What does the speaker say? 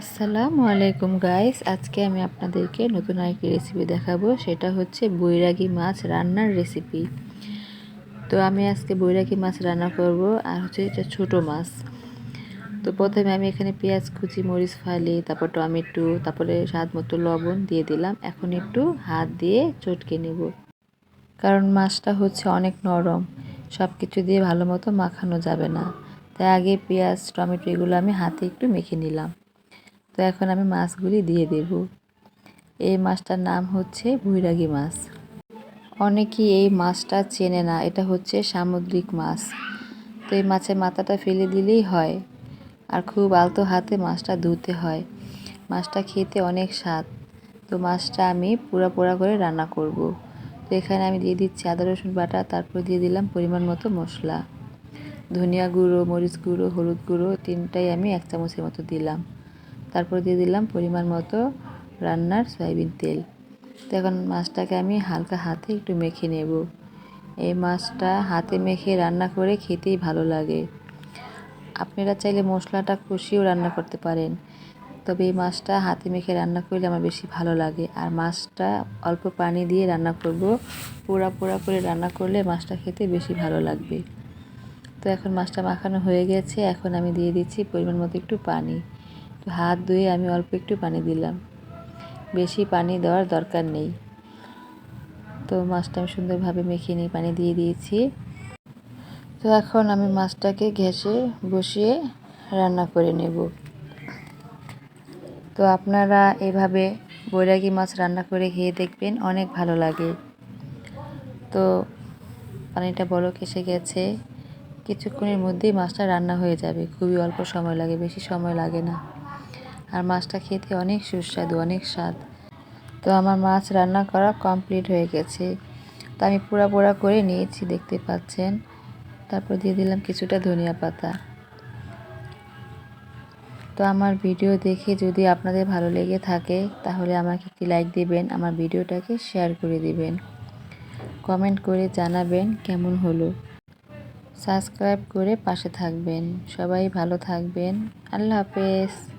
আসসালামু আলাইকুম গাইস আজকে আমি আপনাদেরকে নতুন আরেকটি রেসিপি দেখাবো। সেটা হচ্ছে বৈরাগী মাছ রান্নার রেসিপি তো আমি আজকে বৈরাগী মাছ রান্না করব, আর হচ্ছে এটা ছোটো মাছ। তো প্রথমে আমি এখানে পেঁয়াজ, কুচি, মরিচ ফালি, তারপর টমেটো, তারপরে স্বাদ মতো লবণ দিয়ে দিলাম। এখন একটু হাত দিয়ে চটকে নেব। কারণ মাছটা হচ্ছে অনেক নরম। সব কিছু দিয়ে ভালো মতো মাখানো যাবে না। তাই আগে পেঁয়াজ, টমেটো এগুলো আমি হাতে একটু মেখে নিলাম। তো এখন আমি মাছগুলি দিয়ে দেব। এই মাছটার নাম হচ্ছে ভৈরাগী মাছ। অনেকেই এই মাছটা চেনে না, এটা হচ্ছে সামুদ্রিক মাছ। তো এই মাছের মাথাটা ফেলে দিলেই হয় আর খুব আলতো হাতে মাছটা ধুতে হয়। মাছটা খেতে অনেক স্বাদ। তো মাছটা আমি পোড়া পোড়া করে রান্না করব। তো এখানে আমি দিয়ে দিচ্ছি আদা, রসুন বাটা, তারপর দিয়ে দিলাম পরিমাণ মতো মশলা। ধনিয়া গুঁড়ো, মরিচ গুঁড়ো, হলুদ গুঁড়ো, তিনটাই আমি এক চামচের মতো দিলাম। তারপর দিয়ে দিলাম পরিমাণ মতো রান্নার সয়াবিন তেল। তো এখন মাছটাকে আমি হালকা হাতে একটু মেখে নেব। এই মাছটা হাতে মেখে রান্না করে খেতেই ভালো লাগে। আপনারা চাইলে মশলাটা কষিয়েও রান্না করতে পারেন। তবে এই মাছটা হাতে মেখে রান্না করলে আমার বেশি ভালো লাগে। আর মাছটা অল্প পানি দিয়ে রান্না করব। পোড়া পোড়া করে রান্না করলে মাছটা খেতে বেশি ভালো লাগবে। তো এখন মাছটা মাখানো হয়ে গেছে। এখন আমি দিয়ে দিচ্ছি পরিমাণ মতো একটু পানি। তো হাত ধুয়ে আমি অল্প একটু পানি দিলাম। বেশি পানি দেওয়ার দরকার নেই। তো মাছটা আমি সুন্দরভাবে মেখে নিয়ে পানি দিয়ে দিয়েছি। তো এখন আমি মাছটাকে ঘেঁষে, বসিয়ে রান্না করে নেব। তো আপনারা এভাবে বৈরাগী মাছ রান্না করে খেয়ে দেখবেন, অনেক ভালো লাগে। তো পানিটা বড় এসে গেছে। কিছুক্ষণের মধ্যেই মাছটা রান্না হয়ে যাবে। খুবই অল্প সময় লাগে, বেশি সময় লাগে না। আর মাছটা খেতে অনেক সুস্বাদু, অনেক স্বাদ। তো আমার মাছ রান্না করা কমপ্লিট হয়ে গেছে। তো আমি পোড়া পোড়া করে নিয়েছি, দেখতে পাচ্ছেন। তারপর দিয়ে দিলাম কিছুটা ধনিয়া পাতা। তো আমার ভিডিও দেখে যদি আপনাদের ভালো লেগে থাকে, তাহলে আমাকে একটি লাইক দিবেন, আমার ভিডিওটাকে শেয়ার করে দিবেন। কমেন্ট করে জানাবেন কেমন হলো। সাবস্ক্রাইব করে পাশে থাকবেন। সবাই ভালো থাকবেন। আল্লাহ হাফেজ।